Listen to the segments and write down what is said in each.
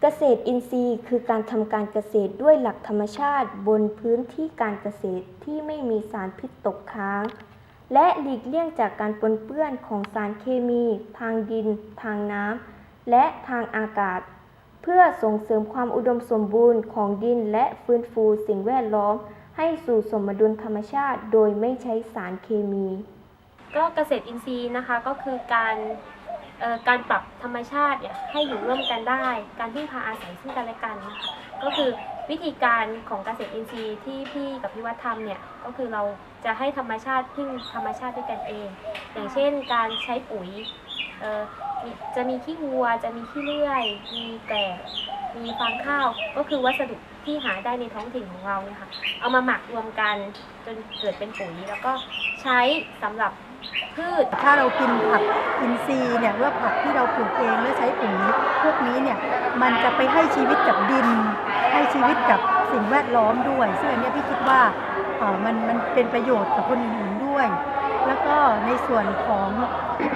เกษตรอินทรีย์คือการทำการเกษตรด้วยหลักธรรมชาติบนพื้นที่การเกษตรที่ไม่มีสารพิษตกค้าง และหลีกเลี่ยงจากการปนเปื้อนของสารเคมี ทางดิน ทางน้ำและทางอากาศ เพื่อส่งเสริมความอุดมสมบูรณ์ของดินและฟื้นฟูสิ่งแวดล้อม ให้สู่สมดุลธรรมชาติโดยไม่ใช้สารเคมี ก็เกษตรอินทรีย์นะคะก็คือการ การปรับธรรมชาติเนี่ยให้อยู่ร่วมกันได้ การพึ่งพาอาศัยซึ่งกันและกันนะคะก็คือวิธีการของเกษตรอินทรีย์ที่พี่กับพี่วัฒน์ทำเนี่ยก็คือเราจะให้ธรรมชาติพึ่งธรรมชาติด้วยกันเอง อย่างเช่น การใช้ปุ๋ยจะมีขี้วัว จะมีขี้เลื่อย มีแกลบมีฟางข้าว ก็คือวัสดุที่หาได้ในท้องถิ่นของเราเนี่ยค่ะ เอามาหมักรวมกันจนเกิดเป็นปุ๋ย แล้วก็ใช้สำหรับ พืชถ้าเรากินผักอินทรีย์เนี่ยหรือว่าผักที่เราปลูกเองและใช้ปุ๋ยพวกนี้เนี่ยมันจะไปให้ชีวิตกับดิน ให้ชีวิตกับสิ่งแวดล้อมด้วย ซึ่งอันเนี้ยพี่คิดว่าเออมันมันเป็นประโยชน์กับคนอื่นๆด้วย แล้วก็ในส่วนของ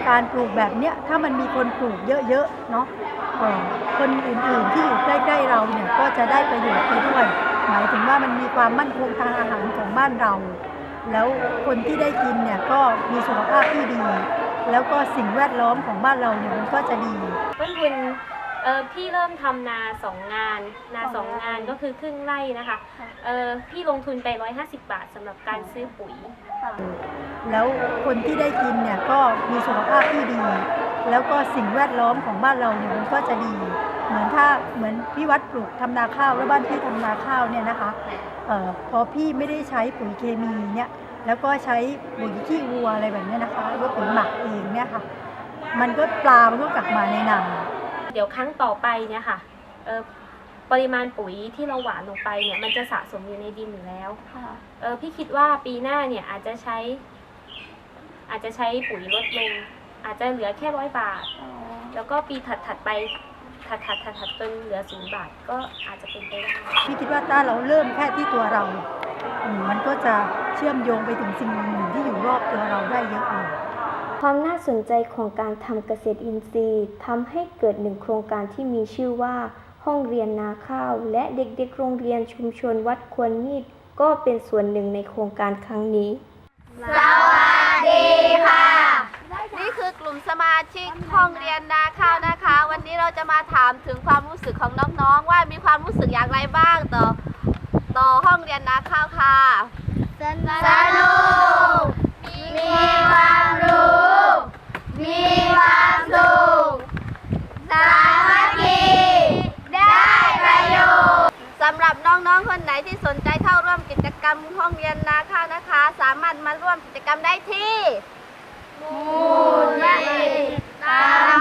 การปลูกแบบเนี้ยถ้ามันมีคนปลูกเยอะๆเนาะเออคนอื่นๆที่อยู่ใกล้ๆเราเนี่ยก็จะได้ประโยชน์ไปด้วย หมายถึงว่ามันมีความมั่นคงทางอาหารของบ้านเรา แล้วคนที่ได้กินเนี่ยก็มีสุขภาพที่ดี แล้วก็สิ่งแวดล้อมของบ้านเราเนี่ยมันก็จะดีต้นทุนเออพี่เริ่มทำนาสองงานนาสองงานก็คือครึ่งไร่นะคะเออพี่ลงทุนไป 150 บาทสำหรับการซื้อปุ๋ย แล้วคนที่ได้กินเนี่ยก็มีสุขภาพที่ดี แล้วก็สิ่งแวดล้อมของบ้านเราเนี่ยมันก็จะดี เหมือนถ้าเหมือนพี่วัดปลูกทำนาข้าวแล้วบ้านพี่ทำนาข้าวเนี่ยนะคะเอ่อ พอพี่ไม่ได้ใช้ปุ๋ยเคมีเนี่ยแล้วก็ใช้ปุ๋ยขี้วัวอะไรแบบเนี้ยนะคะหรือว่าปุ๋ยหมักเองเนี่ยค่ะ มันก็ปลามันก็กลับมาในนาเดี๋ยวครั้งต่อไปเนี่ยค่ะเออปริมาณปุ๋ยที่เราหวานลงไปเนี่ยมันจะสะสมอยู่ในดินอยู่แล้วเออพี่คิดว่าปีหน้าเนี่ยอาจจะใช้ อาจจะใช้ปุ๋ยลดลงอาจจะเหลือแค่ร้อยบาท แล้วก็ปีถัดถัดๆไป ถัดถัดถัดถัดจนเหลือศูนย์บาทก็อาจจะเป็นไปได้พี่คิดว่าถ้าเราเริ่มแค่ที่ตัวเรา มันก็จะเชื่อมโยงไปถึงสิ่งอื่นที่อยู่รอบตัวเราได้เยอะเลยความน่าสนใจของการทำเกษตรอินทรีย์ทำให้เกิดหนึ่งโครงการที่มีชื่อว่าห้องเรียนนาข้าว และเด็กๆโรงเรียนชุมชนวัดควรมีดก็เป็นส่วนหนึ่งในโครงการครั้งนี้นี่ะคือกลุ่มสมาชิกห้องเรียนนาข้าวนะคะ วันนี้เราจะมาถามถึงความรู้สึกของน้องๆ ว่ามีความรู้สึกอย่างไรบ้างต่อ ต่อห้องเรียนนาข้าวค่ะสนุกมีความรู้ มีความสุขสามัคคีได้ประโยชน์สำหรับน้องๆ คนไหนที่สนใจเข้าร่วมกิจกรรมห้องเรียนนาข้าวนะคะ สามารถมาร่วมกิจกรรมได้ที่มูลนิธิตา